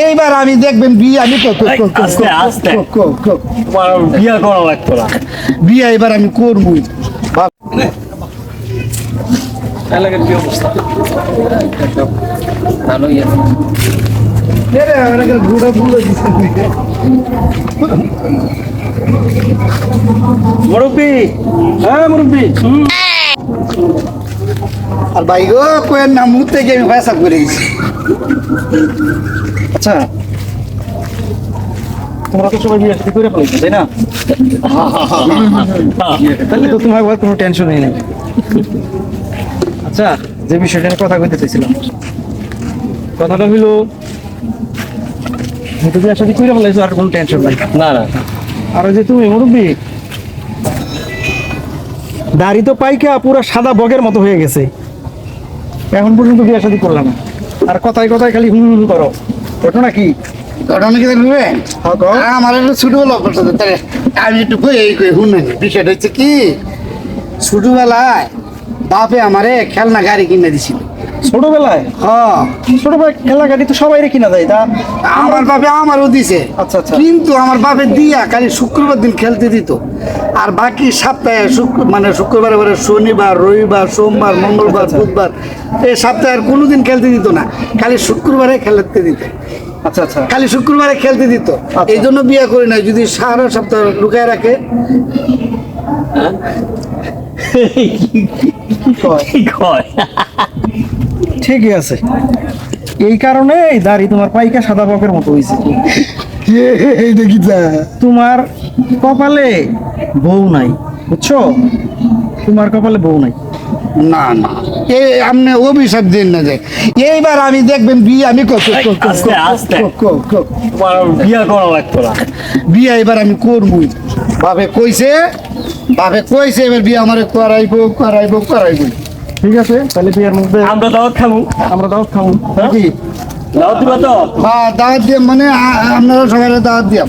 এইবার আমি দেখবেন বিয়ে আমি বিয়ে করা লাগতো না। বিয়ে এবার আমি করবই। এলাকার কি অবস্থা ভালোই আছে। মুরব্বী হ্যাঁ মুরব্বী আর ভাই গো মুখ থেকে আমি করে গেছি আচ্ছা তোমরা তো সবাই বিয়ে শাদী করে ফেলেছো তাই না? তাহলে তো তোমার আবার কোনো টেনশনই নেই। আচ্ছা যে বিষয়টা নিয়ে কথা কইতে চাইছিলাম কথাটা হইল তুমি বিয়ে শাদী করে ফেলেছো আর কোনো টেনশন নাই। না না। আর যে তুমি মুরব্বী দাড়ি তো পাইকা পুরো সাদা বগের মতো হয়ে গেছে। এখন পর্যন্ত বিয়ে শাদী করলাম। না। আর কথায় কথায় খালি হুম হুম করো। ঘটনা কি? ঘটনা কি দেখবে হ্যাঁ, আমার একটু ছোটবেলা করছে তাহলে আমি একটু কই এই কই শুনেন বিষয়টা হচ্ছে কি? ছোটবেলায় বাপে আমারে খেলনা গাড়ি কিনে দিছিল। ছোটবেলায়? হ্যাঁ। ছোটবেলায় খেলা গাড়ি তো সবাই কিনা যায় তা? আমার বাপে আমারও দিছে। আচ্ছা, আচ্ছা। কিন্তু আমার বাপে দিয়া খালি শুক্রবার দিন খেলতে দিত। আর বাকি সপ্তাহে শুক্র মানে শুক্রবার পরে শনিবার রবিবার সোমবার মঙ্গলবার আচ্ছা। বুধবার এই সপ্তাহে আর কোনোদিন খেলতে দিত না। খালি শুক্রবারে খেলতে দিত। আচ্ছা আচ্ছা। খালি শুক্রবারে খেলতে দিত। এই জন্য বিয়ে করি না যদি সারা সপ্তাহ লুকায় রাখে কি কয়? ঠিকই আছে। এই কারণে এই দাড়ি তোমার পাইকা সাদা বকের মতো হয়েছে দেখি তোমার কপালে বউ নাই বুঝছ? তোমার কপালে বউ নাই। না না। এই আপনি অভিশাপ দিন না যে। এইবার আমি দেখবেন বিয়ে আমি বিয়ে করা লাগতো না। বিয়ে এবার আমি করবই। বাপে কইছে বাপে কইছে এবার বিয়ে আমারে করাইবো করাইবো করাইবো। ঠিক আছে? তাহলে বিয়ের মধ্যে আমরা দাওয়াত খাব আমরা দাওয়াত খাব নাকি? দাওয়াত দিবা তো? হ্যাঁ দাওয়াত দিয়ে মানে আমরা আপনারা সবাই দাওয়াত দিয়াম।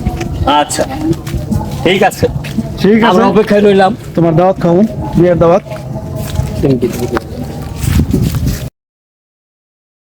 আচ্ছা। ঠিক আছে। ঠিক আছে। আমরা অপেক্ষায় রইলাম। তোমার দাওয়াত খাব বিয়ের দাওয়াত।